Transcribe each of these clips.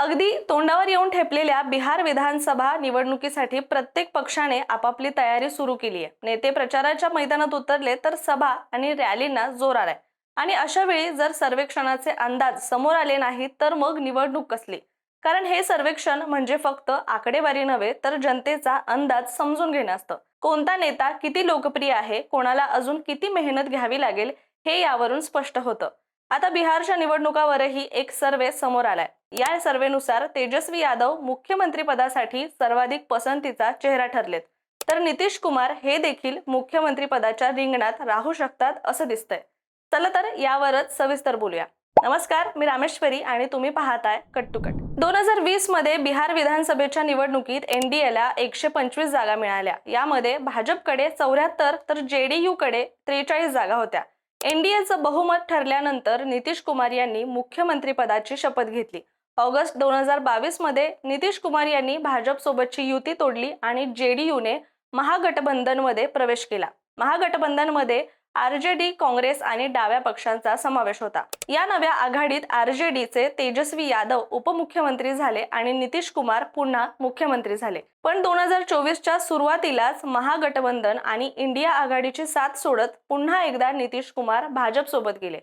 अगदी तोंडावर येऊन ठेपलेल्या बिहार विधानसभा निवडणुकीसाठी प्रत्येक पक्षाने आपापली तयारी सुरू केली आहे नेते प्रचाराच्या मैदानात उतरले तर सभा आणि रॅलींना जोर आलाय. आणि अशा वेळी जर सर्वेक्षणाचे अंदाज समोर आले नाहीत तर मग निवडणूक कसली? कारण हे सर्वेक्षण म्हणजे फक्त आकडेवारी नव्हे तर जनतेचा अंदाज समजून घेणं असतं. कोणता नेता किती लोकप्रिय आहे कोणाला अजून किती मेहनत घ्यावी लागेल हे यावरून स्पष्ट होतं. आता बिहारच्या निवडणुकावरही एक सर्वे समोर आलाय. या सर्वेनुसार तेजस्वी यादव मुख्यमंत्री पदासाठी सर्वाधिक पसंतीचा चेहरा ठरलेत. तर नितीश कुमार हे देखील मुख्यमंत्री पदाच्या रिंगणात राहू शकतात असं दिसतंय. चला तर यावरच सविस्तर बोलूया. नमस्कार मी रामेश्वरी आणि तुम्ही पाहताय कट टू कट दोन हजार वीसमध्ये बिहार विधानसभेच्या निवडणुकीत एनडीएला एकशे पंचवीस जागा मिळाल्या. यामध्ये भाजपकडे चौऱ्याहत्तर तर जेडीयू कडे त्रेचाळीस जागा होत्या. एनडीएचं बहुमत ठरल्यानंतर नितीश कुमार यांनी मुख्यमंत्री पदाची शपथ घेतली. ऑगस्ट दोन हजार बावीसमध्ये नितीश कुमार यांनी भाजपसोबतची युती तोडली आणि जेडीयूने महागठबंधनमध्ये प्रवेश केला. महागठबंधनमध्ये आरजेडी काँग्रेस आणि डाव्या पक्षांचा समावेश होता. या नव्या आघाडीत आरजेडीचे तेजस्वी यादव उपमुख्यमंत्री झाले आणि नितीश कुमार पुन्हा मुख्यमंत्री झाले. पण दोन हजार चोवीसच्या सुरुवातीलाच महागठबंधन आणि इंडिया आघाडीची साथ सोडत पुन्हा एकदा नितीश कुमार भाजपसोबत गेले.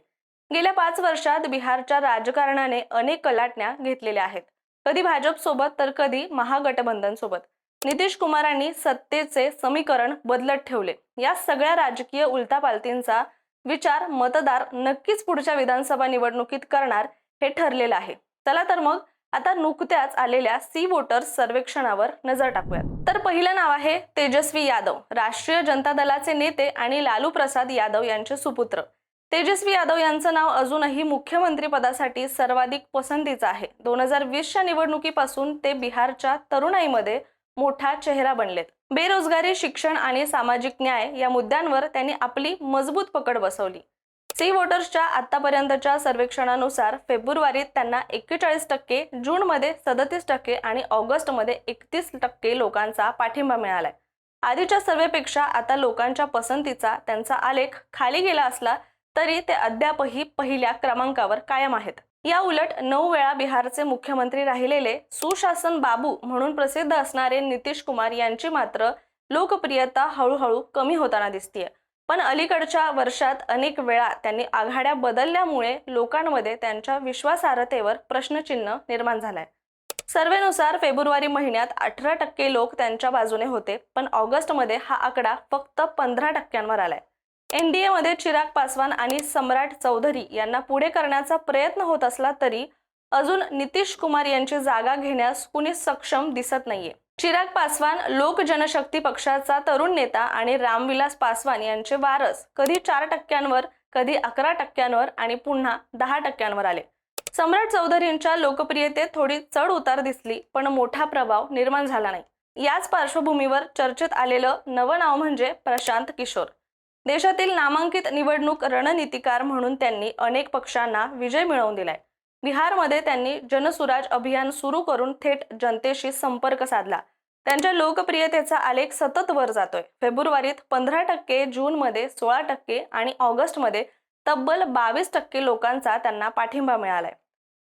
गेल्या पाच वर्षात बिहारच्या राजकारणाने अनेक कलाटण्या घेतलेल्या आहेत. कधी भाजप सोबत तर कधी महागठबंधन सोबत. नितीश कुमारांनी सत्तेचे समीकरण बदलत ठेवले. या सगळ्या राजकीय उलतापालतींचा विचार मतदार नक्कीच पुढच्या विधानसभा निवडणुकीत करणार हे ठरलेलं आहे. चला तर मग आता नुकत्याच आलेल्या सी वोटर्स सर्वेक्षणावर नजर टाकूयात. तर पहिलं नाव आहे तेजस्वी यादव. राष्ट्रीय जनता दलाचे नेते आणि लालू प्रसाद यादव यांचे सुपुत्र. तेजस्वी यादव यांचं नाव अजूनही मुख्यमंत्री पदासाठी सर्वाधिक पसंतीचं आहे. दोन हजार वीसच्या निवडणुकीपासून ते बिहारच्या तरुणाईमध्ये मोठा चेहरा बनलेत. बेरोजगारी शिक्षण आणि सामाजिक न्याय या मुद्द्यांवर त्यांनी आपली मजबूत पकड बसवली. सी वोटर्सच्या आतापर्यंतच्या सर्वेक्षणानुसार फेब्रुवारीत त्यांना एक्केचाळीस टक्के जूनमध्ये सदतीस टक्के आणि ऑगस्टमध्ये एकतीस टक्के लोकांचा पाठिंबा मिळालाय. आधीच्या सर्वेपेक्षा आता लोकांच्या पसंतीचा त्यांचा आलेख खाली गेला असला तरी ते अद्यापही पहिल्या क्रमांकावर कायम आहेत. या उलट नऊ वेळा बिहारचे मुख्यमंत्री राहिलेले सुशासन बाबू म्हणून प्रसिद्ध असणारे नितीश कुमार यांची मात्र लोकप्रियता हळूहळू कमी होताना दिसतीये. पण अलीकडच्या वर्षात अनेक वेळा त्यांनी आघाड्या बदलल्यामुळे लोकांमध्ये त्यांच्या विश्वासार्हतेवर प्रश्नचिन्ह निर्माण झालाय. सर्वेनुसार फेब्रुवारी महिन्यात अठरा टक्के लोक त्यांच्या बाजूने होते पण ऑगस्टमध्ये हा आकडा फक्त पंधरा टक्क्यांवर आलाय. एनडीएमध्ये चिराग पासवान आणि सम्राट चौधरी यांना पुढे करण्याचा प्रयत्न होत असला तरी अजून नितीश कुमार यांची जागा घेण्यास कुणी सक्षम दिसत नाहीये. चिराग पासवान लोक जनशक्ती पक्षाचा तरुण नेता आणि रामविलास पासवान यांचे वारस कधी चार टक्क्यांवर कधी अकरा टक्क्यांवर आणि पुन्हा दहा टक्क्यांवर आले. सम्राट चौधरींच्या लोकप्रियतेत थोडी चढ उतार दिसली पण मोठा प्रभाव निर्माण झाला नाही. याच पार्श्वभूमीवर चर्चेत आलेलं नवं नाव म्हणजे प्रशांत किशोर. देशातील नामांकित निवडणूक रणनीतिकार म्हणून त्यांनी अनेक पक्षांना विजय मिळवून दिलाय. बिहारमध्ये त्यांनी जनसुराज अभियान सुरू करून थेट जनतेशी संपर्क साधला. त्यांच्या लोकप्रियतेचा आलेख सतत वर जातोय. फेब्रुवारीत पंधरा टक्के जूनमध्ये सोळा टक्के आणि ऑगस्टमध्ये तब्बल बावीस टक्के लोकांचा त्यांना पाठिंबा मिळालाय.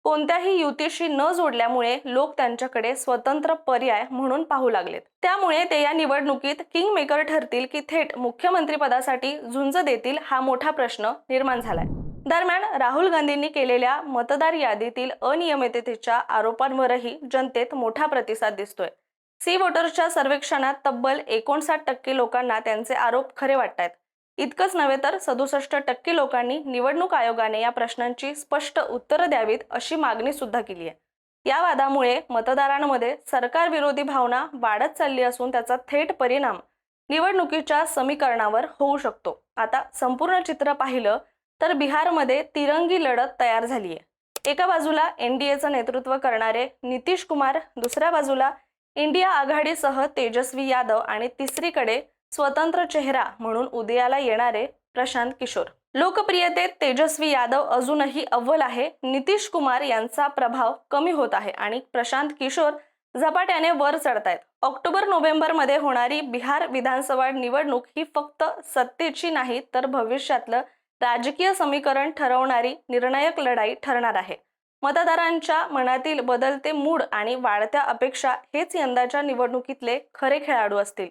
कोणत्याही युतीशी न जोडल्यामुळे लोक त्यांच्याकडे स्वतंत्र पर्याय म्हणून पाहू लागलेत. त्यामुळे ते या निवडणुकीत किंग मेकर ठरतील की थेट मुख्यमंत्री पदासाठी झुंज देतील हा मोठा प्रश्न निर्माण झालाय. दरम्यान राहुल गांधींनी केलेल्या मतदार यादीतील अनियमिततेच्या आरोपांवरही जनतेत मोठा प्रतिसाद दिसतोय. सी वोटर्सच्या सर्वेक्षणात तब्बल एकोणसाठ टक्के लोकांना त्यांचे आरोप खरे वाटतायत. इतकंच नव्हे तर सदुसष्ट टक्के लोकांनी निवडणूक आयोगाने या प्रश्नांची स्पष्ट उत्तरं द्यावीत अशी मागणी सुद्धा केली आहे. या वादामुळे मतदारांमध्ये सरकारविरोधी भावना वाढत चालली असून त्याचा थेट परिणाम निवडणुकीच्या समीकरणावर होऊ शकतो. आता संपूर्ण चित्र पाहिलं तर बिहारमध्ये तिरंगी लढत तयार झाली आहे. एका बाजूला एनडीएचं नेतृत्व करणारे नितीश कुमार दुसऱ्या बाजूला इंडिया आघाडीसह तेजस्वी यादव आणि तिसरीकडे स्वतंत्र चेहरा म्हणून उदयाला येणारे प्रशांत किशोर. लोकप्रियतेत तेजस्वी यादव अजूनही अव्वल आहे. नितीश कुमार यांचा प्रभाव कमी होत आहे आणि प्रशांत किशोर झपाट्याने वर चढतायत. ऑक्टोबर नोव्हेंबरमध्ये होणारी बिहार विधानसभा निवडणूक ही फक्त सत्तेची नाही तर भविष्यातलं राजकीय समीकरण ठरवणारी निर्णायक लढाई ठरणार आहे. मतदारांच्या मनातील बदलते मूड आणि वाढत्या अपेक्षा हेच यंदाच्या निवडणुकीतले खरे खेळाडू असतील.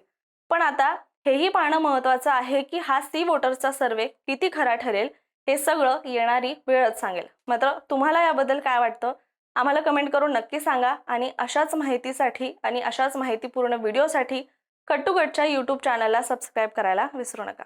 पण आता हेही पाहणं महत्वाचं आहे की हा सी वोटर्सचा सर्वे किती खरा ठरेल हे सगळं येणारी वेळच सांगेल. मात्र तुम्हाला याबद्दल काय वाटतं? आम्हाला कमेंट करून नक्की सांगा आणि अशाच माहितीसाठी आणि अशाच माहितीपूर्ण व्हिडिओसाठी कट्टुकटच्या यूट्यूब चॅनलला सबस्क्राईब करायला विसरू नका.